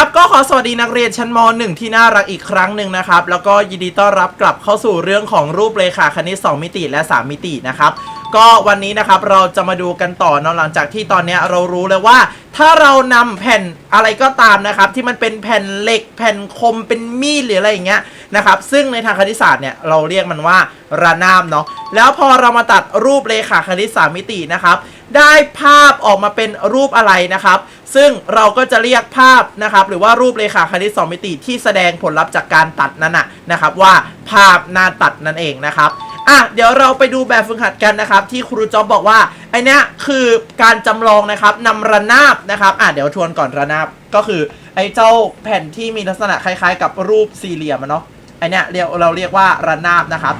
ครับก็ขอสวัสดีนักเรียนชั้นม .1 ที่น่ารักอีกครั้งหนึ่งนะครับ แล้วก็ยินดีต้อนรับกลับเข้าสู่เรื่องของรูปเรขาคณิต 2 มิติและ 3 มิตินะครับ ก็วันนี้นะครับเราจะมาดูกันต่อเนอะหลังจากที่ตอนนี้เรารู้แล้วว่า ถ้าเรานำแผ่นอะไรก็ตามนะครับ ที่มันเป็นแผ่นเหล็กแผ่นคมเป็นมีดหรืออะไรอย่างเงี้ยนะครับซึ่งในทางคณิตศาสตร์เนี่ยเราเรียกมันว่าระนาบเนาะแล้วพอเรามาตัดรูปเรขาคณิต3มิตินะครับ ได้ภาพออกมาเป็นรูปอะไรนะครับ ซึ่งเราก็จะเรียกภาพนะครับ หรือว่ารูปเรขาคณิต2มิติที่แสดงผลลัพธ์จากการตัดนั้นนะนะครับ ว่าภาพหน้าตัดนั่นเองนะครับ อะเดี๋ยวเราไปดูแบบฝึกหัดกันนะครับ ที่ครูจ๊อบบอกว่าไอเนี้ยคือการจำลองนะครับนำระนาบนะครับอะเดี๋ยวทวนก่อนระนาบก็คือไอเจ้าแผ่นที่มีลักษณะคล้ายๆ กับรูปสี่เหลี่ยมเนาะไอเนี้ยเรียกเราเรียกว่าระนาบนะครับ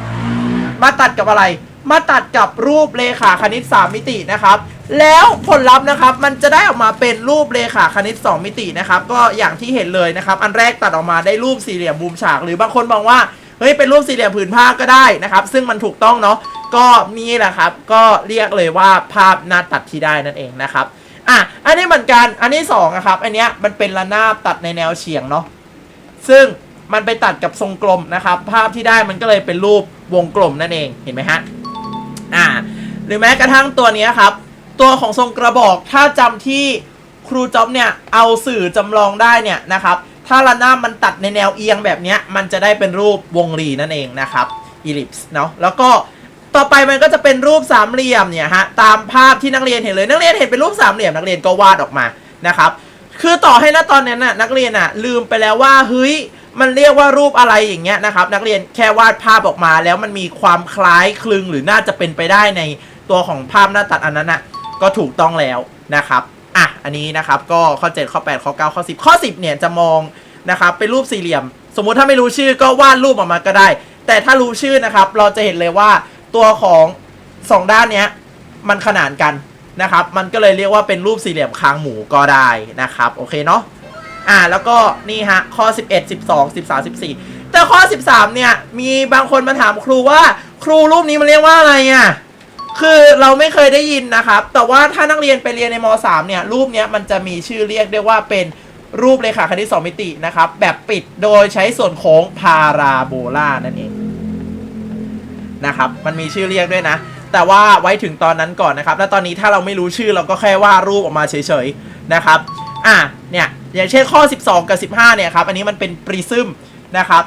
มาตัดกับอะไร มาตัดกับรูปเลขาคณิต 3 มิตินะครับ แล้วผลลัพธ์นะครับ มันจะได้ออกมาเป็นรูปเลขาคณิต 2 มิตินะครับ ก็อย่างที่เห็นเลยนะครับ อันแรกตัดออกมาได้รูปสี่เหลี่ยมมุมฉาก หรือบางคนมองว่า เฮ้ยเป็นรูปสี่เหลี่ยมผืนผ้าก็ได้นะครับ ซึ่งมันถูกต้องเนาะก็นี่แหละครับ ก็เรียกเลยว่าภาพหน้าตัดที่ได้นั่นเองนะครับอะอันนี้เหมือนกันอันที่สองนะครับ อันเนี้ยมันเป็นระนาบตัดในแนวเฉียงเนาะซึ่งมันไปตัดกับทรงกลมนะครับ ภาพที่ได้มันก็เลยเป็นรูปวงกลมนั่นเองเห็นไหมฮะอ่า หรือแม้กระทั่งตัวนี้ครับ ตัวของทรงกระบอกถ้าจำที่ครูจ๊อบเนี่ยเอาสื่อจำลองได้เนี่ยนะครับ ถ้าระนาบมันตัดในแนวเอียงแบบนี้มันจะได้เป็นรูปวงรีนั่นเองนะครับอีลิปส์เนาะแล้วก็ต่อไปมันก็จะเป็นรูปสามเหลี่ยมเนี่ยฮะตามภาพที่นักเรียนเห็นเลยนักเรียนเห็นเป็นรูปสามเหลี่ยมนักเรียนก็วาดออกมานะครับคือต่อให้ณตอนนั้นน่ะนักเรียนน่ะลืมไปแล้วว่าเฮ้ยมันเรียกว่ารูปอะไรอย่างเงี้ยนะครับนักเรียนแค่วาดภาพออกมาแล้วมันมีความคล้ายคลึงหรือน่าจะเป็นไปได้ในตัวของภาพหน้าตัดอันนั้นน่ะก็ถูกต้องแล้วนะครับ อะอันนี้นะครับก็ข้อ 7 ข้อ 8 ข้อ 9 ข้อ 10 ข้อ 10 เนี่ยจะมองนะครับเป็นรูปสี่เหลี่ยม สมมุติถ้าไม่รู้ชื่อก็วาดรูปออกมาก็ได้ แต่ถ้ารู้ชื่อนะครับเราจะเห็นเลยว่าตัวของสองด้านเนี้ยมันขนานกันนะครับ มันก็เลยเรียกว่าเป็นรูปสี่เหลี่ยมคางหมูก็ได้นะครับ โอเคเนาะอ่าแล้วก็นี่ฮะข้อ 11 12 13 14 แต่ข้อ 13 เนี่ยมีบางคนมาถามครูว่า ครูรูปนี้มันเรียกว่าอะไรอะ คือเราไม่เคยได้ยินนะครับ แต่ว่าถ้านักเรียนไปเรียนในม .3 เนี่ย รูปเนี้ยมันจะมีชื่อเรียกได้ว่าเป็นรูปเรขาคณิต2มิตินะครับ แบบปิดโดยใช้ส่วนโค้งพาราโบลานั่นเองนะครับ มันมีชื่อเรียกด้วยนะ แต่ว่าไว้ถึงตอนนั้นก่อนนะครับ แล้วตอนนี้ถ้าเราไม่รู้ชื่อเราก็แค่วาดรูปออกมาเฉยๆนะครับ อะ เนี่ย อย่างเช่นข้อ 12 กับ 15 เนี่ยครับ อันนี้มันเป็นปริซึมนะครับ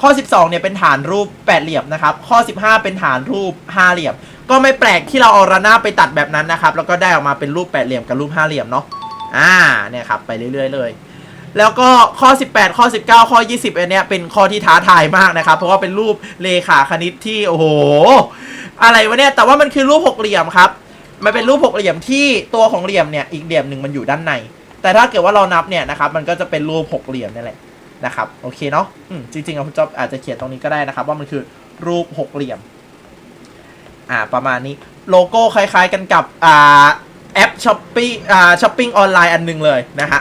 ข้อ 12 เนี่ยเป็นฐานรูปแปดเหลี่ยมนะครับ ข้อ 15 เป็นฐานรูปห้าเหลี่ยม ก็ไม่แปลกที่เราเอาระนาบไปตัดแบบนั้นนะครับ แล้วก็ได้ออกมาเป็นรูปแปดเหลี่ยมกับรูปห้าเหลี่ยมเนาะอ่าเนี่ยครับไปเรื่อยๆเลยแล้วก็ข้อ 18 ข้อ 19 ข้อ 20 อันเนี้ยเป็นข้อที่ท้าทายมากนะครับ เพราะว่าเป็นรูปเลขาคณิตที่โอ้โห อะไรวะเนี่ย แต่ว่ามันคือรูปหกเหลี่ยมครับ มันเป็นรูปหกเหลี่ยมที่ตัวของเหลี่ยมเนี่ยอีกเหลี่ยมหนึ่งมันอยู่ด้านใน แต่ถ้าเกิดว่าเรานับเนี่ยนะครับ มันก็จะเป็นรูปหกเหลี่ยมนี่แหละนะครับ โอเคเนาะจริงๆอะคุณจ๊อบอาจจะเขียนตรงนี้ก็ได้นะครับ ว่ามันคือรูปหกเหลี่ยม อ่าประมาณนี้โลโก้คล้ายๆกันกับอ่าแอปช้อปปี้อ่าช้อปปิ้งออนไลน์อันหนึงเลยนะฮะ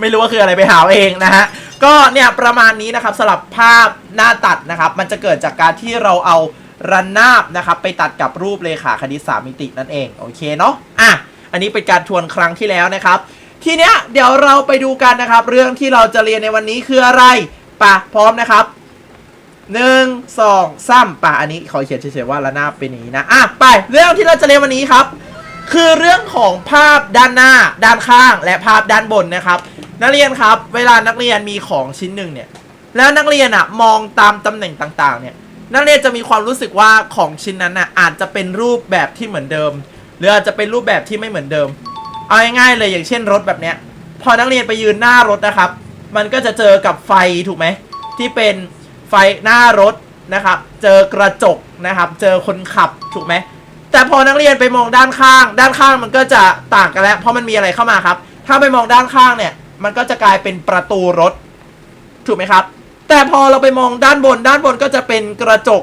ไม่รู้ว่าคืออะไรไปหาเองนะฮะ ก็เนี่ยประมาณนี้นะครับสำหรับภาพหน้าตัดนะครับ มันจะเกิดจากการที่เราเอาระนาบนะครับ ไปตัดกับรูปเลขาคณิตสามมิตินั่นเองโอเคเนาะอะอันนี้เป็นการทวนครั้งที่แล้วนะครับ ทีเนี้ยเดี๋ยวเราไปดูกันนะครับ เรื่องที่เราจะเรียนในวันนี้คืออะไรปะพร้อมนะครับ หนึ่งสองสามปะอันนี้ขอเขียนเฉยๆว่าระนาบเป็นอย่างนี้นะอะไปเรื่องที่เราจะเรียนวันนี้ครับ คือเรื่องของภาพด้านหน้า ด้านข้าง และภาพด้านบนนะครับ นักเรียนครับ เวลานักเรียนมีของชิ้นหนึ่งเนี่ย แล้วนักเรียนอะมองตามตำแหน่งต่างๆ เนี่ย นักเรียนจะมีความรู้สึกว่าของชิ้นนั้นน่ะอาจจะเป็นรูปแบบที่เหมือนเดิม หรืออาจจะเป็นรูปแบบที่ไม่เหมือนเดิม เอาง่ายๆเลยอย่างเช่นรถแบบเนี้ย พอนักเรียนไปยืนหน้ารถนะครับ มันก็จะเจอกับไฟถูกไหมที่เป็น ไฟหน้ารถนะครับ เจอกระจกนะครับ เจอคนขับถูกไหมแต่พอนักเรียนไปมองด้านข้าง ด้านข้างมันก็จะต่างกันแล้ว เพราะมันมีอะไรเข้ามาครับ ถ้าไปมองด้านข้างเนี่ย มันก็จะกลายเป็นประตูรถ ถูกไหมครับ แต่พอเราไปมองด้านบน ด้านบนก็จะเป็นกระจก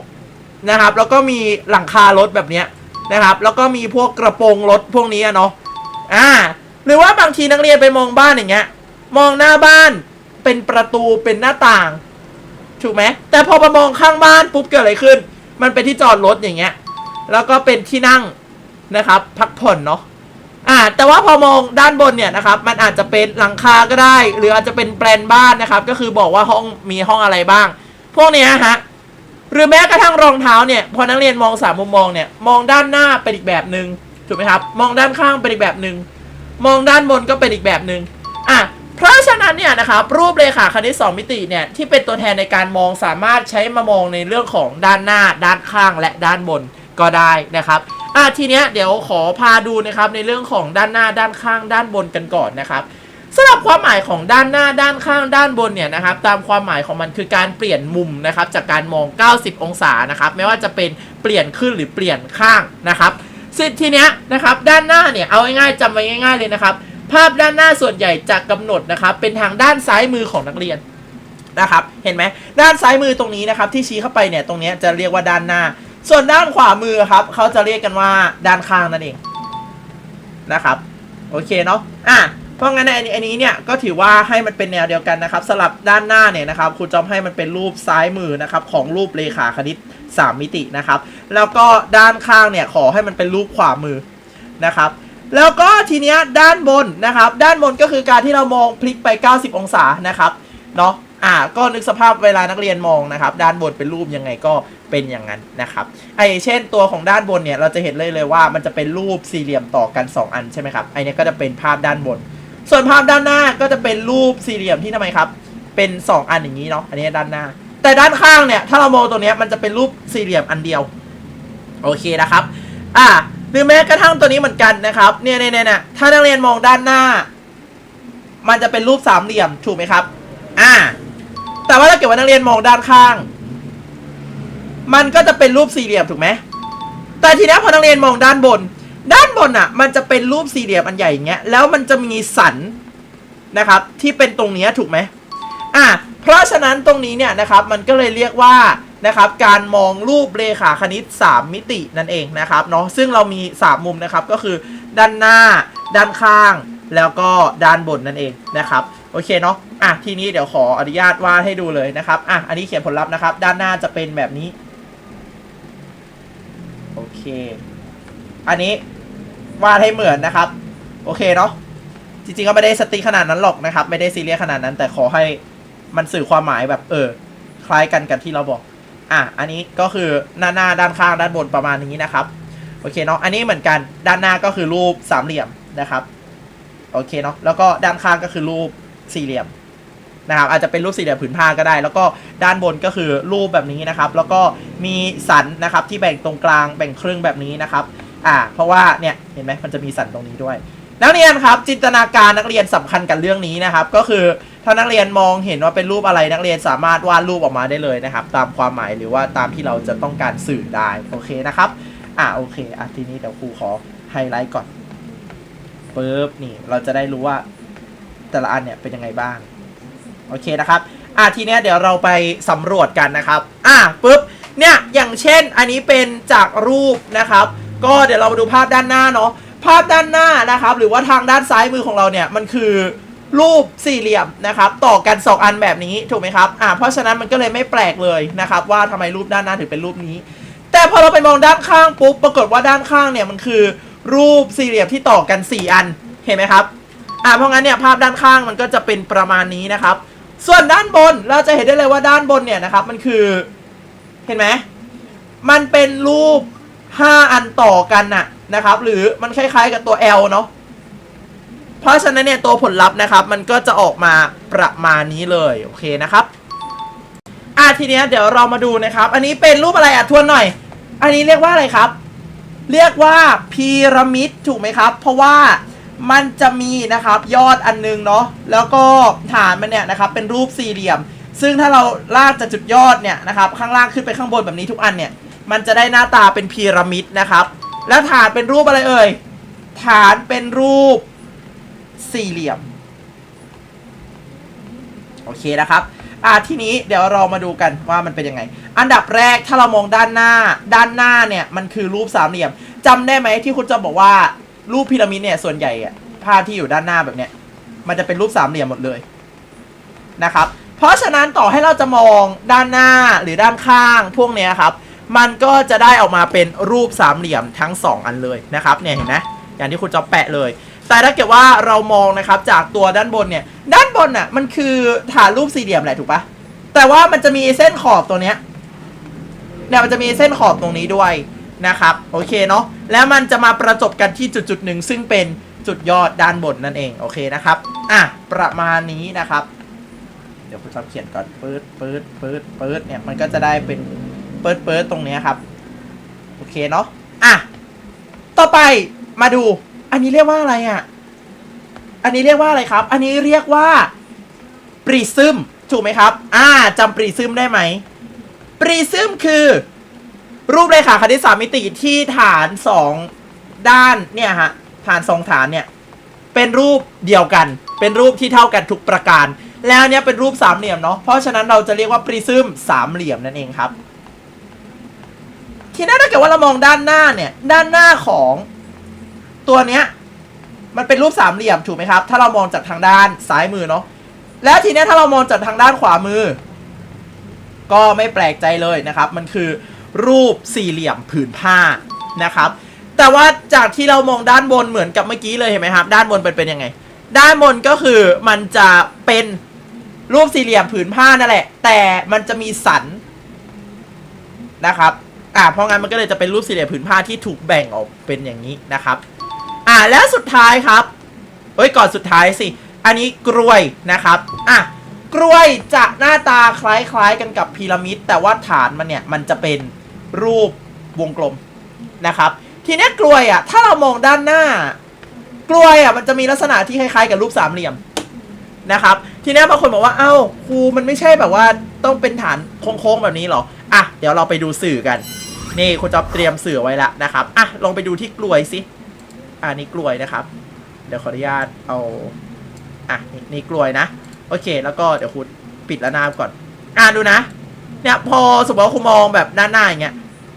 นะครับ แล้วก็มีหลังคารถแบบนี้นะครับ แล้วก็มีพวกกระโปรงรถพวกนี้อะเนาะอ่า หรือว่าบางทีนักเรียนไปมองบ้านอย่างเงี้ย มองหน้าบ้านเป็นประตูเป็นหน้าต่าง ถูกไหมแต่พอไปมองข้างบ้านปุ๊บเกิดอะไรขึ้น มันเป็นที่จอดรถอย่างเงี้ย แล้วก็เป็นที่นั่งนะครับ พักผ่อนเนาะอ่าแต่ว่าพอมองด้านบนเนี่ยนะครับ มันอาจจะเป็นหลังคาก็ได้ หรืออาจจะเป็นแปลนบ้านนะครับ ก็คือบอกว่าห้องมีห้องอะไรบ้าง พวกเนี้ยฮะหรือแม้กระทั่งรองเท้าเนี่ยพอนักเรียนมองสามมุมมองเนี่ยมองด้านหน้าเป็นอีกแบบหนึ่งถูกไหมครับ มองด้านข้างเป็นอีกแบบหนึ่งมองด้านบนก็เป็นอีกแบบหนึ่งอะ เพราะฉะนั้นเนี่ยนะครับรูปเลขาคณิต2มิติเนี่ยที่เป็นตัวแทนในการมองสามารถใช้มามองในเรื่องของด้านหน้า ด้านข้างและด้านบนก็ได้นะครับอะทีเนี้ยเดี๋ยวขอพาดูนะครับในเรื่องของด้านหน้าด้านข้างด้านบนกันก่อนนะครับสำหรับความหมายของด้านหน้าด้านข้างด้านบนเนี่ยนะครับตามความหมายของมันคือการเปลี่ยนมุมนะครับจากการมอง 90 องศานะครับไม่ว่าจะเป็นเปลี่ยนขึ้นหรือเปลี่ยนข้างนะครับซึ่งทีเนี้ยนะครับด้านหน้าเนี่ยเอาง่ายๆจำไว้ง่าย ๆเลยนะครับ ภาพด้านหน้าส่วนใหญ่จะกำหนดนะครับเป็นทางด้านซ้ายมือของนักเรียนนะครับเห็นไหมด้านซ้ายมือตรงนี้นะครับที่ชี้เข้าไปเนี่ยตรงนี้จะเรียกว่าด้านหน้า ส่วนด้านขวามือครับเขาจะเรียกกันว่าด้านข้างนั่นเองนะครับโอเคเนาะอะเพราะงั้นในอันนี้อันนี้เนี่ยก็ถือว่าให้มันเป็นแนวเดียวกันนะครับสลับด้านหน้าเนี่ยนะครับครูจอมให้มันเป็นรูปซ้ายมือนะครับของรูปเลขาคณิต 3 มิตินะครับ แล้วก็ด้านข้างเนี่ยขอให้มันเป็นรูปขวามือนะครับ แล้วก็ทีเนี้ยด้านบนนะครับ ด้านบนก็คือการที่เรามองพลิกไป 90 องศานะครับเนาะอ่าก็นึกสภาพเวลานักเรียนมองนะครับ ด้านบนเป็นรูปยังไงก็เป็นอย่างนั้นนะครับไอเช่นตัวของด้านบนเนี่ยเราจะเห็นเลยเลยว่ามันจะเป็นรูปสี่เหลี่ยมต่อกัน 2 อันใช่ไหมครับไอเนี้ยก็จะเป็นภาพด้านบน ส่วนภาพด้านหน้าก็จะเป็นรูปสี่เหลี่ยมที่ทำไมครับ เป็น 2 อันอย่างนี้เนาะอันนี้ด้านหน้า แต่ด้านข้างเนี่ยถ้าเรามองตัวเนี้ยมันจะเป็นรูปสี่เหลี่ยมอันเดียวโอเคนะครับอ่า หรือแม้กระทั่งตัวนี้เหมือนกันนะครับเนี่ยเนี่ยเนี่ยถ้านักเรียนมองด้านหน้า มันจะเป็นรูปสามเหลี่ยมถูกไหมครับ อ่า แต่ว่าถ้าเกิดว่านักเรียนมองด้านข้าง มันก็จะเป็นรูปสี่เหลี่ยมถูกไหมแต่ทีนี้พอนักเรียนมองด้านบน ด้านบนอะ มันจะเป็นรูปสี่เหลี่ยมอันใหญ่อย่างเงี้ยแล้วมันจะมีสันนะครับ ที่เป็นตรงเนี้ยถูกไหมอะเพราะฉะนั้นตรงนี้เนี่ยนะครับ มันก็เลยเรียกว่า นะครับการมองรูปเลขาคณิต 3 มิตินั่นเองนะครับเนาะซึ่งเรามี 3 มุมนะครับก็คือด้านหน้า ด้านข้าง แล้วก็ด้านบนนั่นเองนะครับโอเคเนาะอะทีนี้เดี๋ยวขออนุญาตวาดให้ดูเลยนะครับอะอันนี้เขียนผลลัพธ์นะครับ ด้านหน้าจะเป็นแบบนี้โอเค อันนี้วาดให้เหมือนนะครับ โอเคเนาะจริงๆก็ไม่ได้สติขนาดนั้นหรอกนะครับ ไม่ได้ซีเรียสขนาดนั้น แต่ขอให้มันสื่อความหมายแบบเออ คล้ายกันกับที่เราบอก อะอันนี้ก็คือหน้าหน้าด้านข้างด้านบนประมาณนี้นะครับโอเคเนาะอันนี้เหมือนกันด้านหน้าก็คือรูปสามเหลี่ยมนะครับโอเคเนาะแล้วก็ด้านข้างก็คือรูปสี่เหลี่ยมนะครับอาจจะเป็นรูปสี่เหลี่ยมผืนผ้าก็ได้ แล้วก็ด้านบนก็คือรูปแบบนี้นะครับ แล้วก็มีสันนะครับที่แบ่งตรงกลางแบ่งครึ่งแบบนี้นะครับอ่าเพราะว่าเนี่ยเห็นไหมมันจะมีสันตรงนี้ด้วย นักเรียนครับจินตนาการนักเรียนสำคัญกับเรื่องนี้นะครับ ก็คือ ถ้านักเรียนมองเห็นว่าเป็นรูปอะไรนักเรียนสามารถวาดรูปออกมาได้เลยนะครับ ตามความหมายหรือว่าตามที่เราจะต้องการสื่อได้โอเคนะครับ อ่าโอเคอะทีนี้เดี๋ยวครูขอไฮไลท์ก่อนปึ๊บนี่เราจะได้รู้ว่าแต่ละอันเนี่ยเป็นยังไงบ้างโอเคนะครับอะทีเนี้ยเดี๋ยวเราไปสำรวจกันนะครับอะปึ๊บเนี่ยอย่างเช่นอันนี้เป็นจากรูปนะครับ ก็เดี๋ยวเรามาดูภาพด้านหน้าเนาะภาพด้านหน้านะครับ หรือว่าทางด้านซ้ายมือของเราเนี่ยมันคือ รูปสี่เหลี่ยมนะครับต่อกัน 2 อันแบบนี้ถูกไหมครับอ่าเพราะฉะนั้นมันก็เลยไม่แปลกเลยนะครับว่าทำไมรูปด้านหน้าถึงเป็นรูปนี้ แต่พอเราไปมองด้านข้างปุ๊บปรากฏว่าด้านข้างเนี่ยมันคือ รูปสี่เหลี่ยมที่ต่อกัน 4 อันเห็นไหมครับอ่าเพราะงั้นเนี่ยภาพด้านข้างมันก็จะเป็นประมาณนี้นะครับ ส่วนด้านบนเราจะเห็นได้เลยว่าด้านบนเนี่ยนะครับมันคือเห็นไหมมันเป็นรูป 5 อันต่อกันน่ะนะครับหรือมันคล้ายๆกับตัว L เนาะ เพราะฉะนั้นเนี่ยตัวผลลัพธ์นะครับ มันก็จะออกมาประมาณนี้เลยโอเคนะครับอะทีเนี้ยเดี๋ยวเรามาดูนะครับ อันนี้เป็นรูปอะไรอะทวนหน่อย อันนี้เรียกว่าอะไรครับ เรียกว่าพีระมิดถูกไหมครับ เพราะว่ามันจะมีนะครับยอดอันนึงเนาะแล้วก็ฐานมันเนี่ยนะครับเป็นรูปสี่เหลี่ยม ซึ่งถ้าเราลากจากจุดยอดเนี่ยนะครับข้างล่างขึ้นไปข้างบนแบบนี้ทุกอันเนี่ยมันจะได้หน้าตาเป็นพีระมิดนะครับ แล้วฐานเป็นรูปอะไรเอ่ยฐานเป็นรูป สี่เหลี่ยม โอเคนะครับอ่าทีนี้เดี๋ยวเรามาดูกันว่ามันเป็นยังไง อันดับแรกถ้าเรามองด้านหน้า ด้านหน้าเนี่ยมันคือรูปสามเหลี่ยมจำได้ไหมที่คุณจะบอกว่ารูปพีระมิดเนี่ยส่วนใหญ่อะภาพที่อยู่ด้านหน้าแบบเนี้ยมันจะเป็นรูปสามเหลี่ยมหมดเลยนะครับ เพราะฉะนั้นต่อให้เราจะมองด้านหน้าหรือด้านข้างพวกเนี้ยครับ มันก็จะได้ออกมาเป็นรูปสามเหลี่ยมทั้ง 2 อันเลยนะครับเนี่ยเห็นไหมอย่างที่คุณจะแปะเลย แต่ถ้าเกิดว่าเรามองนะครับจากตัวด้านบนเนี่ย ด้านบนน่ะมันคือฐานรูปสี่เหลี่ยมแหละถูกปะแต่ว่ามันจะมีเส้นขอบตัวเนี้ยเนี่ยมันจะมีเส้นขอบตรงนี้ด้วยนะครับโอเคเนาะแล้วมันจะมาประจบกันที่จุดจุดหนึ่งซึ่งเป็นจุดยอดด้านบนนั่นเองโอเคนะครับอะประมาณนี้นะครับ เดี๋ยวคุณชอบเขียนก่อนปื๊ดปื๊ดปื๊ดปื๊ดเนี่ยมันก็จะได้เป็นเปิดเปิดตรงเนี้ยครับโอเคเนาะอะต่อไปมาดู อันนี้เรียกว่าอะไรอะ อันนี้เรียกว่าอะไรครับ อันนี้เรียกว่าปริซึมถูกไหมครับ อ่าจำปริซึมได้ไหมปริซึมคือ รูปเรขาคณิตสามมิติที่ฐานสองด้านเนี่ยฮะฐานสองฐานเนี่ยเป็นรูปเดียวกัน เป็นรูปที่เท่ากันทุกประการ แล้วเนี่ยเป็นรูปสามเหลี่ยมเนาะเพราะฉะนั้นเราจะเรียกว่าปริซึมสามเหลี่ยมนั่นเองครับ ทีนี้ถ้าเกิดว่าเรามองด้านหน้าเนี่ยด้านหน้าของ ตัวเนี้ยมันเป็นรูปสามเหลี่ยมถูกไหมครับ ถ้าเรามองจากทางด้านซ้ายมือเนาะแล้วทีเนี้ยถ้าเรามองจากทางด้านขวามือ ก็ไม่แปลกใจเลยนะครับ มันคือรูปสี่เหลี่ยมผืนผ้านะครับ แต่ว่าจากที่เรามองด้านบนเหมือนกับเมื่อกี้เลยเห็นไหมครับ ด้านบนเป็นเป็นยังไง ด้านบนก็คือมันจะเป็นรูปสี่เหลี่ยมผืนผ้านั่นแหละ แต่มันจะมีสันนะครับอ่าเพราะงั้นมันก็เลยจะเป็นรูปสี่เหลี่ยมผืนผ้าที่ถูกแบ่งออกเป็นอย่างนี้นะครับ อ่าแล้วสุดท้ายครับเอ้ยก่อนสุดท้ายสิ อันนี้กล้วยนะครับอะกล้วยจะหน้าตาคล้ายๆกันกับพีระมิด แต่ว่าฐานมันเนี่ยมันจะเป็นรูปวงกลมนะครับ ทีนี้กล้วยอะถ้าเรามองด้านหน้ากล้วยอะมันจะมีลักษณะที่คล้ายๆกับรูปสามเหลี่ยมนะครับ ทีนี้บางคนบอกว่าเอ้าครูมันไม่ใช่แบบว่าต้องเป็นฐานโค้งๆแบบนี้หรออะเดี๋ยวเราไปดูสื่อกัน นี่คุณจอบเตรียมสื่อไว้แล้วนะครับอะลองไปดูที่กล้วยสิ อ่านี่กล้วยนะครับ เดี๋ยวขออนุญาตเอา อะนี่นี่กล้วยนะ โอเค แล้วก็เดี๋ยวคุณปิดระนาบก่อน อ่าดูนะ เนี่ยพอสมมติว่าคุณมองแบบด้านหน้าอย่างเงี้ย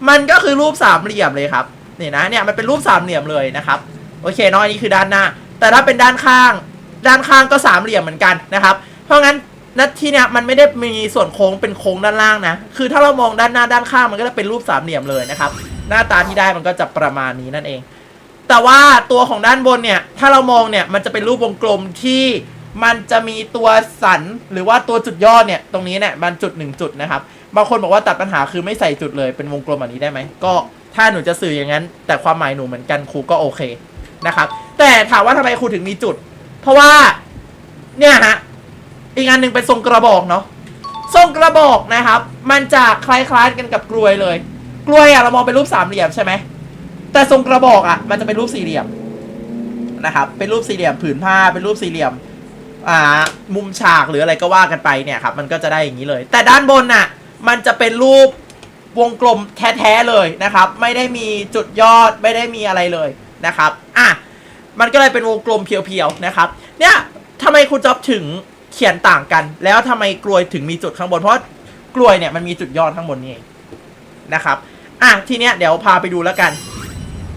มันก็คือรูปสามเหลี่ยมเลยครับนี่นะ เนี่ยมันเป็นรูปสามเหลี่ยมเลยนะครับ โอเคนาะอันนี้คือด้านหน้า แต่ถ้าเป็นด้านข้าง ด้านข้างก็สามเหลี่ยมเหมือนกันนะครับ เพราะงั้นนัดที่เนี่ยมันไม่ได้มีส่วนโค้งเป็นโค้งด้านล่างนะ คือถ้าเรามองด้านหน้าด้านข้างมันก็จะเป็นรูปสามเหลี่ยมเลยนะครับ หน้าตาที่ได้มันก็จะประมาณนี้นั่นเอง แต่ว่าตัวของด้านบนเนี่ย ถ้าเรามองเนี่ยมันจะเป็นรูปวงกลมที่มันจะมีตัวสันหรือว่าตัวจุดยอดเนี่ยตรงนี้เนี่ยมันจุดหนึ่งจุดนะครับบางคนบอกว่าตัดปัญหาคือไม่ใส่จุดเลยเป็นวงกลมแบบนี้ได้ไหมก็ถ้าหนูจะสื่ออย่างนั้น แต่ความหมายหนูเหมือนกันครูก็โอเคนะครับแต่ถามว่าทำไมครูถึงมีจุด เพราะว่าเนี่ยฮะอีกอันหนึ่งเป็นทรงกระบอกเนาะทรงกระบอกนะครับ มันจะคล้ายๆกันกับกลวยเลย กลวยอะเรามองเป็นรูปสามเหลี่ยมใช่ไหม แต่ทรงกระบอกอะ มันจะเป็นรูปสี่เหลี่ยมนะครับ เป็นรูปสี่เหลี่ยมผืนผ้า เป็นรูปสี่เหลี่ยม อ่า มุมฉากหรืออะไรก็ว่ากันไปเนี่ยครับ มันก็จะได้อย่างนี้เลย แต่ด้านบนน่ะ มันจะเป็นรูปวงกลมแท้ๆเลยนะครับ ไม่ได้มีจุดยอด ไม่ได้มีอะไรเลยนะครับ อะ มันก็เลยเป็นวงกลมเพียวๆนะครับ เนี่ยทำไมครูจ๊อบถึงเขียนต่างกัน แล้วทำไมกลวยถึงมีจุดข้างบน เพราะกลวยเนี่ยมันมีจุดยอดข้างบนนี่เองนะครับ อะทีเนี้ยเดี๋ยวพาไปดูแล้วกัน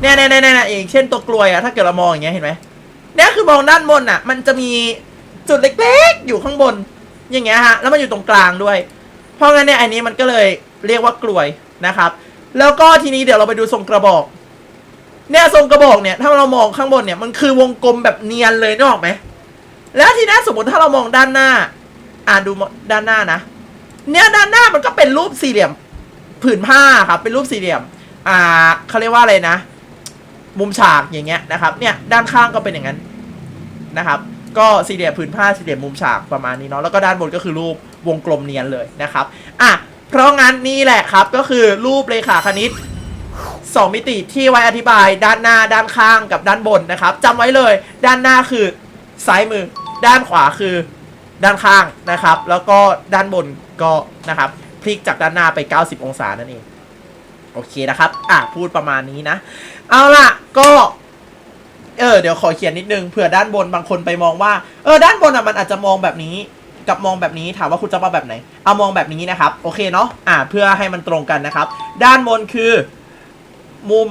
เนี่ยเนี่ยเนี่ยเนี่ยอย่างเช่นตัวกลวยอะถ้าเกิดเรามองอย่างเงี้ยเห็นไหมเนี่ยคือมองด้านบนอะมันจะมีจุดเล็กๆ อยู่ข้างบน อย่างเงี้ยฮะ แล้วมันอยู่ตรงกลางด้วย เพราะงั้นเนี่ยอันนี้มันก็เลยเรียกว่ากลวยนะครับ แล้วก็ทีนี้เดี๋ยวเราไปดูทรงกระบอก เนี่ยทรงกระบอกเนี่ยถ้าเรามองข้างบนเนี่ยมันคือวงกลมแบบเนียนเลยนึกออกไหมแล้วทีนี้สมมติถ้าเรามองด้านหน้า อ่าดูด้านหน้านะ เนี่ยด้านหน้ามันก็เป็นรูปสี่เหลี่ยมผืนผ้าครับเป็นรูปสี่เหลี่ยม อ่าเขาเรียกว่าอะไรนะ มุมฉากอย่างเงี้ยนะครับเนี่ยด้านข้างก็เป็นอย่างนั้นนะครับก็สี่เหลี่ยมผืนผ้าสี่เหลี่ยมมุมฉากประมาณนี้เนาะแล้วก็ด้านบนก็คือรูปวงกลมเนียนเลยนะครับอะเพราะงั้นนี่แหละครับก็คือรูปเรขาคณิตสองมิติที่ไว้อธิบายด้านหน้าด้านข้างกับด้านบนนะครับจำไว้เลยด้านหน้าคือซ้ายมือ ด้านขวาคือด้านข้างนะครับ แล้วก็ด้านบนก็นะครับพลิกจากด้านหน้าไป 90 องศานั่นเองโอเคนะครับอะพูดประมาณนี้นะ เอาล่ะ ก็เออเดี๋ยวขอเขียนนิดนึงเผื่อด้านบนบางคนไปมองว่าเออด้านบนอะมันอาจจะมองแบบนี้กับมองแบบนี้ถามว่าคุณจะมาแบบไหน เอามองแบบนี้นะครับ โอเคเนาะอ่าเพื่อให้มันตรงกันนะครับ ด้านบนคือ มุม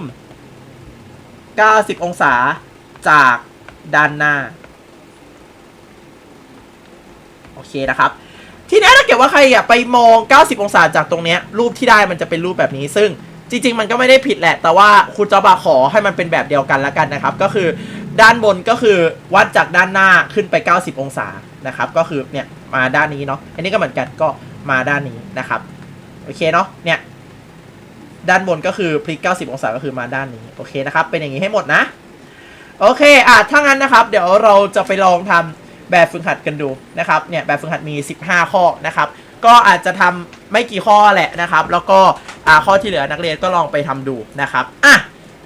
90 องศาจากด้านหน้า โอเคนะครับ ทีนี้ถ้าเกิดว่าใครอะไปมอง 90 องศาจากตรงเนี้ยรูปที่ได้มันจะเป็นรูปแบบนี้ซึ่ง จริง ๆ มันก็ไม่ได้ผิดแหละ แต่ว่าครูจอบาขอให้มันเป็นแบบเดียวกันแล้วกันนะครับ ก็คือด้านบนก็คือวัดจากด้านหน้าขึ้นไป 90 องศานะครับ ก็คือเนี่ยมาด้านนี้เนาะ อันนี้ก็เหมือนกันก็มาด้านนี้นะครับ โอเคเนาะ เนี่ยด้านบนก็คือพลิก 90 องศาก็คือมาด้านนี้ โอเคนะครับ เป็นอย่างนี้ให้หมดนะ โอเค อะ ถ้างั้นนะครับ เดี๋ยวเราจะไปลองทำแบบฝึกหัดกันดูนะครับ เนี่ยแบบฝึกหัดมี 15 ข้อนะครับ ก็อาจจะทำไม่กี่ข้อแหละนะครับ แล้วก็อ่าข้อที่เหลือนักเรียนก็ลองไปทำดูนะครับอะ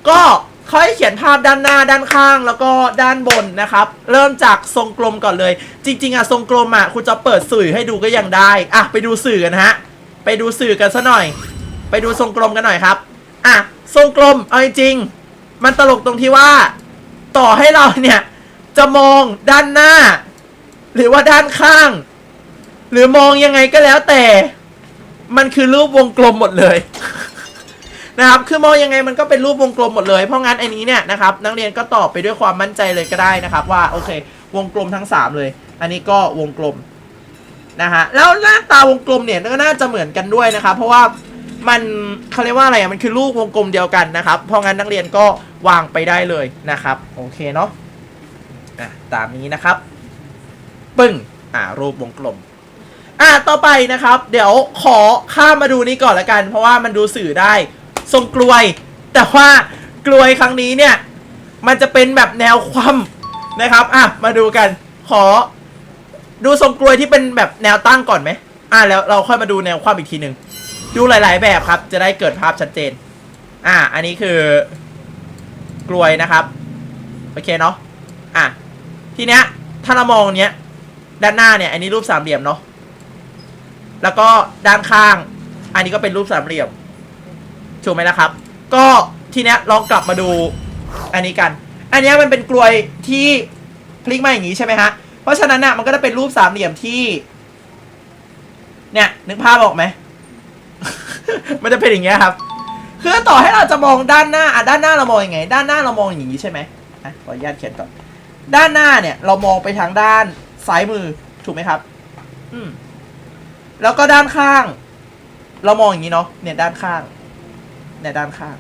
ก็เขาให้เขียนภาพด้านหน้าด้านข้างแล้วก็ด้านบนนะครับ เริ่มจากทรงกลมก่อนเลย จริง ๆอะทรงกลมอะคุณจะเปิดสื่อให้ดูก็ยังได้อะไปดูสื่อกันฮะไปดูสื่อกันซะหน่อย ไปดูทรงกลมกันหน่อยครับอะทรงกลมเอาจริงมันตลกตรงที่ว่า ต่อให้เราเนี่ยจะมองด้านหน้า หรือว่าด้านข้าง หรือมองยังไงก็แล้วแต่มันคือรูปวงกลมหมดเลย นะครับ คือมองยังไงมันก็เป็นรูปวงกลมหมดเลย เพราะงั้นไอ้นี้เนี่ยนะครับนักเรียนก็ตอบไปด้วยความมั่นใจเลยก็ได้นะครับ ว่าโอเค วงกลมทั้ง 3 เลย อันนี้ก็วงกลมนะฮะแล้วหน้าตาวงกลมเนี่ยก็น่าจะเหมือนกันด้วยนะครับ เพราะว่ามันเขาเรียกว่าอะไรอะมันคือลูกวงกลมเดียวกันนะครับ เพราะงั้นนักเรียนก็วางไปได้เลยนะครับ โอเคเนาะอะตามนี้นะครับ ปึ้งอ่ารูปวงกลม อะต่อไปนะครับ เดี๋ยวขอข้ามมาดูนี้ก่อนละกัน เพราะว่ามันดูสื่อได้ทรงกลวย แต่ว่ากลวยครั้งนี้เนี่ย มันจะเป็นแบบแนวคว่ำนะครับอะมาดูกัน ขอ ดูทรงกลวยที่เป็นแบบแนวตั้งก่อนไหมอะแล้วเราค่อยมาดูแนวคว่ำอีกทีหนึ่งดูหลาย ๆ แบบครับ จะได้เกิดภาพชัดเจน อะอันนี้คือกลวยนะครับโอเคเนาะอะทีเนี้ยถ้าเรามองเนี้ยด้านหน้าเนี่ย อันนี้รูปสามเหลี่ยมเนาะ แล้วก็ด้านข้าง อันนี้ก็เป็นรูปสามเหลี่ยมถูกไหมนะครับ ก็ทีเนี้ยลองกลับมาดูอันนี้กัน อันนี้มันเป็นกลวยที่พลิกมาอย่างนี้ใช่ไหมฮะ เพราะฉะนั้นน่ะมันก็จะเป็นรูปสามเหลี่ยมที่ เนี่ย นึกภาพออกไหม มันจะเป็นอย่างเงี้ยครับ คือต่อให้เราจะมองด้านหน้าอะด้านหน้าเรามองยังไง ด้านหน้าเรามองอย่างนี้ใช่ไหมอะขออนุญาตเขียนก่อน ด้านหน้าเนี่ย เรามองไปทางด้านซ้ายมือถูกไหมครับ อืม แล้วก็ด้านข้าง เรามองอย่างนี้เนาะเนี่ยด้านข้างเนี่ยด้านข้าง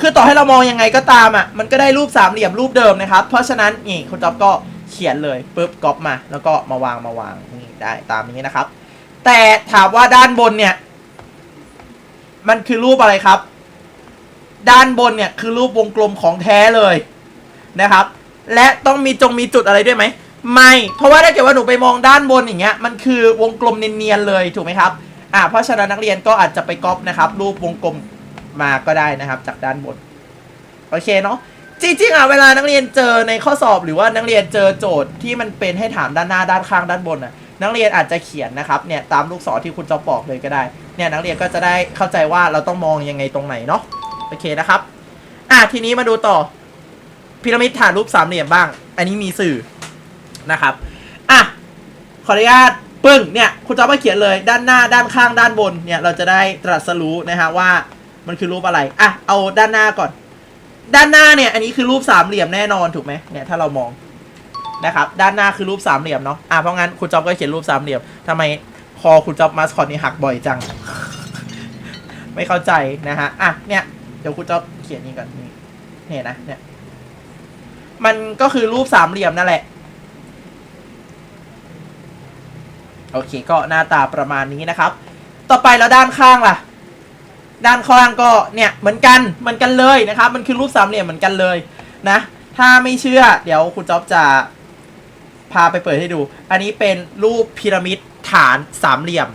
คือต่อให้เรามองยังไงก็ตามอะ มันก็ได้รูปสามเหลี่ยมรูปเดิมนะครับ เพราะฉะนั้นนี่คุณจ๊อบก็เขียนเลยปุ๊บก๊อปมา แล้วก็มาวางมาวางนี่ได้ตามนี้นะครับ แต่ถามว่าด้านบนเนี่ย มันคือรูปอะไรครับ ด้านบนเนี่ยคือรูปวงกลมของแท้เลยนะครับ และต้องมีจงมีจุดอะไรด้วยไหม ไม่ เพราะว่าถ้าเกิดว่าหนูไปมองด้านบนอย่างเงี้ย มันคือวงกลมเนียนๆเลยถูกไหมครับ อ่า เพราะฉะนั้นนักเรียนก็อาจจะไปก๊อปนะครับ รูปวงกลมมาก็ได้นะครับ จากด้านบน โอเคเนาะ จริงๆอะเวลานักเรียนเจอในข้อสอบหรือว่านักเรียนเจอโจทย์ที่มันเป็นให้ถามด้านหน้าด้านข้างด้านบนอะ นักเรียนอาจจะเขียนนะครับ เนี่ยตามลูกศรที่คุณจะบอกเลยก็ได้ เนี่ยนักเรียนก็จะได้เข้าใจว่าเราต้องมองยังไงตรงไหนเนาะ โอเคนะครับ อะทีนี้มาดูต่อพีระมิดฐานรูปสามเหลี่ยมบ้าง อันนี้มีสื่อ นะครับอะขออนุญาตปึ้งเนี่ยคุณจะมาเขียนเลยด้านหน้าด้านข้างด้านบนเนี่ยเราจะได้ตรัสรู้นะฮะว่ามันคือรูปอะไรอะเอาด้านหน้าก่อน ด้านหน้าเนี่ยอันนี้คือรูปสามเหลี่ยมแน่นอนถูกไหมเนี่ยถ้าเรามองนะครับด้านหน้าคือรูปสามเหลี่ยมเนาะอะเพราะงั้นคุณจ๊อบก็เขียนรูปสามเหลี่ยมทำไมคอคุณจ๊อบมาสคอตนี่หักบ่อยจัง ไม่เข้าใจนะฮะอะเนี่ยเดี๋ยวคุณจ๊อบเขียนนี่ก่อนนี่เนี่ยนะเนี่ยมันก็คือรูปสามเหลี่ยมนั่นแหละ โอเคก็หน้าตาประมาณนี้นะครับ ต่อไปแล้วด้านข้างล่ะ ด้านข้างก็เนี่ยเหมือนกันเหมือนกันเลยนะครับ มันคือรูปสามเหลี่ยมเหมือนกันเลยนะ ถ้าไม่เชื่อ เดี๋ยวคุณจ๊อบจะพาไปเปิดให้ดู อันนี้เป็นรูปพีระมิดฐานสามเหลี่ยม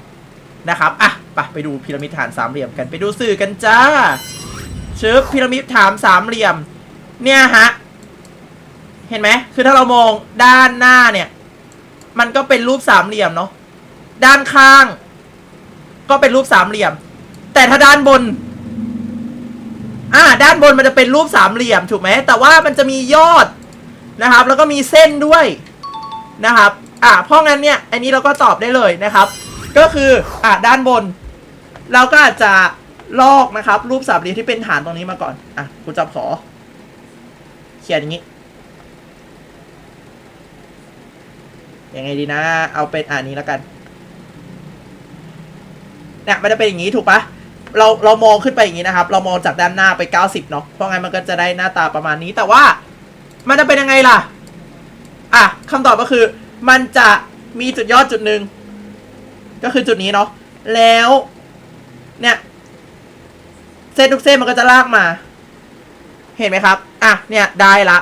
นะครับอะไปไปดูพีระมิดฐานสามเหลี่ยมกันไปดูสื่อกันจ้าชึบพีระมิดฐานสามเหลี่ยม เนี่ยฮะเห็นไหมคือถ้าเรามองด้านหน้าเนี่ย มันก็เป็นรูปสามเหลี่ยมเนาะ ด้านข้าง ก็เป็นรูปสามเหลี่ยม แต่ถ้าด้านบน อ่า ด้านบนมันจะเป็นรูปสามเหลี่ยมถูกไหมแต่ว่ามันจะมียอดนะครับ แล้วก็มีเส้นด้วยนะครับ อ่าเพราะงั้นเนี่ยอันนี้เราก็ตอบได้เลยนะครับ ก็คืออ่าด้านบน เราก็อาจจะลอกนะครับ รูปสามเหลี่ยมที่เป็นฐานตรงนี้มาก่อนอะคุณจับขอ เขียนอย่างนี้ยังไงดีนะ เอาเป็นอ่านนี้แล้วกัน เนี่ยมันจะเป็นอย่างนี้ถูกปะเราเรามองขึ้นไปอย่างนี้นะครับ เรามองจากด้านหน้าไป 90 เนาะเพราะงั้นมันก็จะได้หน้าตาประมาณนี้ แต่ว่ามันจะเป็นยังไงล่ะ อะคำตอบก็คือ มันจะมีจุดยอดจุดหนึ่งก็คือจุดนี้เนาะแล้ว เนี่ยเส้นทุกเส้นมันก็จะลากมา เห็นไหมครับ อะ เนี่ยได้ละ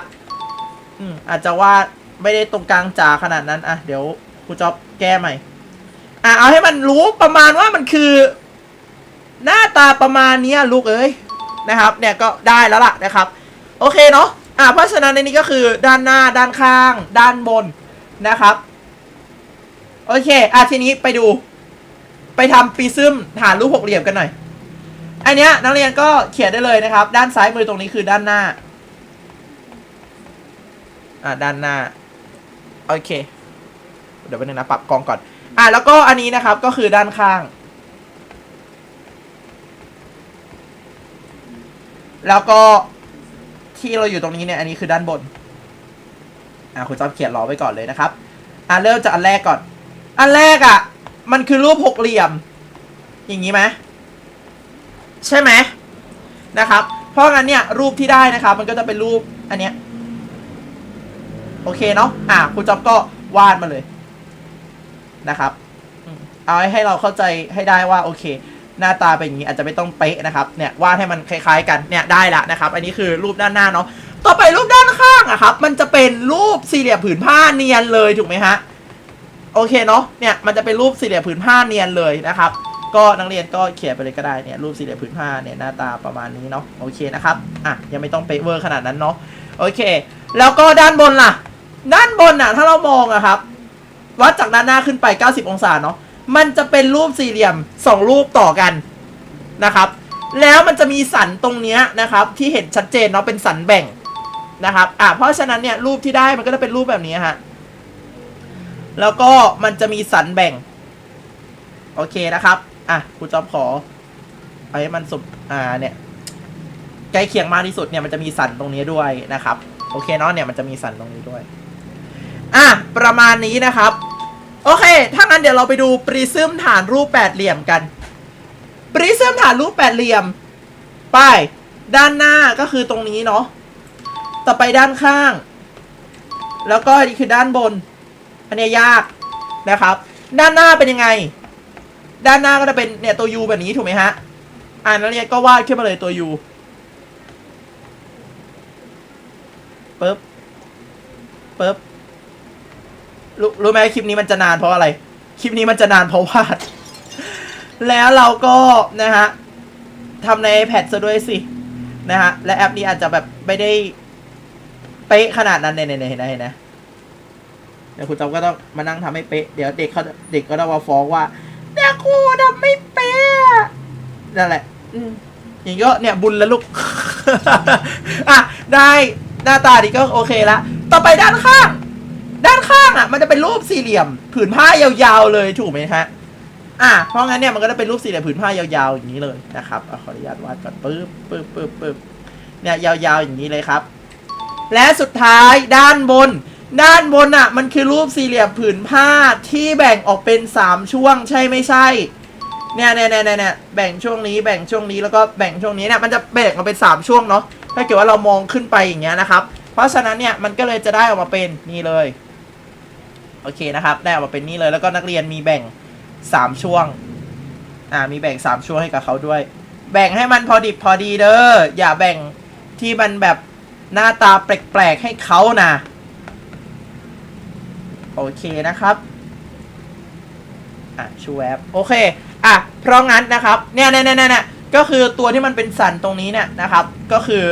อืมอาจจะว่าไม่ได้ตรงกลางจ๋าขนาดนั้น อะ เดี๋ยวครูจ๊อบแก้ใหม่ อะเอาให้มันรู้ประมาณว่ามันคือ หน้าตาประมาณนี้ลูกเอ้ยนะครับ เนี่ยก็ได้แล้วล่ะนะครับ โอเคเนาะอะเพราะฉะนั้นในนี้ก็คือด้านหน้าด้านข้าง ด้านบนนะครับ โอเคอะทีนี้ไปดู ไปทำปริซึมฐานรูปหกเหลี่ยมกันหน่อยอันเนี้ยนักเรียนก็เขียนได้เลยนะครับ ด้านซ้ายมือตรงนี้คือด้านหน้าอ่าด้านหน้า โอเค เดี๋ยวไปบนึงนะ ปรับกองก่อน อ่าแล้วก็อันนี้นะครับก็คือด้านข้าง แล้วก็ที่เราอยู่ตรงนี้เนี่ยอันนี้คือด้านบนอ่าคุณจอมเขียนรอไว้ก่อนเลยนะครับอ่าเริ่มจากอันแรกก่อน อันแรกอะ่ะ มันคือรูปหกเหลี่ยม อย่างนี้ไหมใช่ไหมนะครับ เพราะงั้นเนี่ยรูปที่ได้นะครับ มันก็จะเป็นรูปอันเนี้ยโอเคเนาะอะครูจ๊อบก็วาดมาเลย นะครับอืมเอาให้เราเข้าใจให้ได้ว่าโอเค หน้าตาเป็นอย่างนี้อาจจะไม่ต้องเป๊ะนะครับเนี่ยวาดให้มันคล้าย ๆ กันเนี่ยได้ละนะครับ อันนี้คือรูปด้านหน้าเนาะต่อไปรูปด้านข้างอะครับ มันจะเป็นรูปสี่เหลี่ยมผืนผ้าเนียนเลยถูกไหมฮะโอเคเนาะเนี่ยมันจะเป็นรูปสี่เหลี่ยมผืนผ้าเนียนเลยนะครับ ก็นักเรียนก็เขียนไปเลยก็ได้เนี่ยรูปสี่เหลี่ยมผืนผ้าเนี่ยหน้าตาประมาณนี้เนาะโอเคนะครับอะยังไม่ต้องเป๊ะเวอร์ขนาดนั้นเนาะโอเค แล้วก็ด้านบนล่ะ ด้านบนอะถ้าเรามองอะครับ วัดจากด้านหน้าขึ้นไป 90 องศาเนาะมันจะเป็นรูปสี่เหลี่ยมสองรูปต่อกันนะครับ แล้วมันจะมีสันตรงเนี้ยนะครับ ที่เห็นชัดเจนเนาะเป็นสันแบ่งนะครับอะเพราะฉะนั้นเนี่ยรูปที่ได้มันก็จะเป็นรูปแบบนี้ฮะแล้วก็มันจะมีสันแบ่ง โอเคนะครับอะครูจอมขอเอาให้มันสุดอ่าเนี่ยใกล้เคียงมากที่สุดเนี่ยมันจะมีสันตรงนี้ด้วยนะครับ โอเคเนาะเนี่ยมันจะมีสันตรงนี้ด้วย อะ ประมาณนี้นะครับ โอเค ถ้างั้นเดี๋ยวเราไปดูปริซึมฐานรูปแปดเหลี่ยมกัน ปริซึมฐานรูปแปดเหลี่ยม ไป ด้านหน้าก็คือตรงนี้เนาะ ต่อไปด้านข้าง แล้วก็นี่คือด้านบน อันนี้ยยากนะครับ ด้านหน้าเป็นยังไง ด้านหน้าก็จะเป็นเนี่ยตัว U แบบนี้ถูกไหมฮะ อ่านแล้วเนี่ยก็วาดขึ้นมาเลยตัว U ปึ๊บปึ๊บ รู้รู้ไหมคลิปนี้มันจะนานเพราะอะไร คลิปนี้มันจะนานเพราะวาดแล้วเราก็นะฮะทำใน iPad ซะด้วยสินะฮะ และแอปนี้อาจจะแบบไม่ได้เป๊ะขนาดนั้นเนี่ยเนี่ยเห็นไหมเห็นไหมเดี๋ยวคุณจอมก็ต้องมานั่งทำให้เป๊ะ เดี๋ยวเด็กเขาเด็กก็ต้องมาฟ้องว่าเนี่ยครูทำไม่เป๊ะนั่นแหละอืมอย่างนี้ก็เนี่ยบุญแล้วลูก อะ ได้หน้าตาดีก็โอเคละ ต่อไปด้านข้าง ด้านข้างอะ มันจะเป็นรูปสี่เหลี่ยม ผืนผ้ายาวๆเลยถูกไหมฮะอะเพราะงั้นเนี่ยมันก็จะเป็นรูปสี่เหลี่ยมผืนผ้ายาวๆอย่างนี้เลยนะครับอขออนุญาตวาดก่อนปึ๊บปึ๊บปึ๊บปึ๊บเนี่ยยาวๆอย่างนี้เลยครับ และสุดท้ายด้านบน ด้านบนอะ มันคือรูปสี่เหลี่ยมผืนผ้าที่แบ่งออกเป็นสามช่วงใช่ไม่ใช่เนี่ยเนี่ยเนี่ยเนี่ยแบ่งช่วงนี้แบ่งช่วงนี้แล้วก็แบ่งช่วงนี้เนี่ยมันจะแบ่งออกเป็นสามช่วงเนาะถ้าเกิดว่าเรามองขึ้นไปอย่างเงี้ยนะครับ เพราะฉะนั้นเนี่ยมันก็เลยจะได้ออกมาเป็นนี่เลย โอเคนะครับได้ออกมาเป็นนี่เลยแล้วก็นักเรียนมีแบ่งสามช่วง อ่ามีแบ่งสามช่วงให้กับเขาด้วย แบ่งให้มันพอดิบพอดีเด้ออย่าแบ่งที่มันแบบหน้าตาแปลกๆให้เขานะโอเคนะครับอะชูแอปโอเคอะเพราะงั้นนะครับเนี่ยเนี่ยเนี่ยเนี่ยก็คือตัวที่มันเป็นสันตรงนี้เนี่ยนะครับ ก็คือ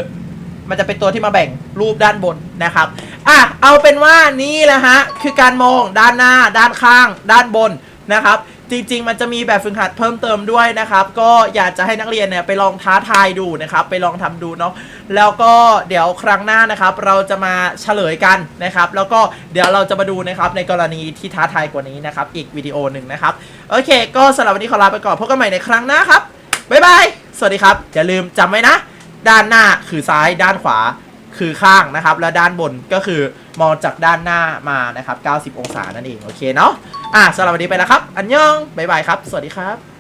มันจะเป็นตัวที่มาแบ่งรูปด้านบนนะครับ อะเอาเป็นว่านี่แหละฮะคือการมองด้านหน้า ด้านข้าง ด้านบนนะครับ จริง ๆ มันจะมีแบบฝึกหัดเพิ่มเติมด้วยนะครับ ก็อยากจะให้นักเรียนเนี่ยไปลองท้าทายดูนะครับ ไปลองทำดูเนาะแล้วก็เดี๋ยวครั้งหน้านะครับ เราจะมาเฉลยกันนะครับ แล้วก็เดี๋ยวเราจะมาดูนะครับในกรณีที่ท้าทายกว่านี้นะครับ อีกวิดีโอหนึ่งนะครับโอเค ก็สำหรับวันนี้ขอลาไปก่อนพบกันใหม่ในครั้งหน้าครับบ๊ายบายสวัสดีครับอย่าลืมจำไว้นะ ด้านหน้าคือซ้ายด้านขวา คือข้างนะครับ และด้านบนก็คือมองจากด้านหน้ามานะครับ 90 องศานั่นเอง โอเคเนาะ อะสำหรับวันนี้ไปแล้วครับ อันยอง บ๊ายบายครับ สวัสดีครับ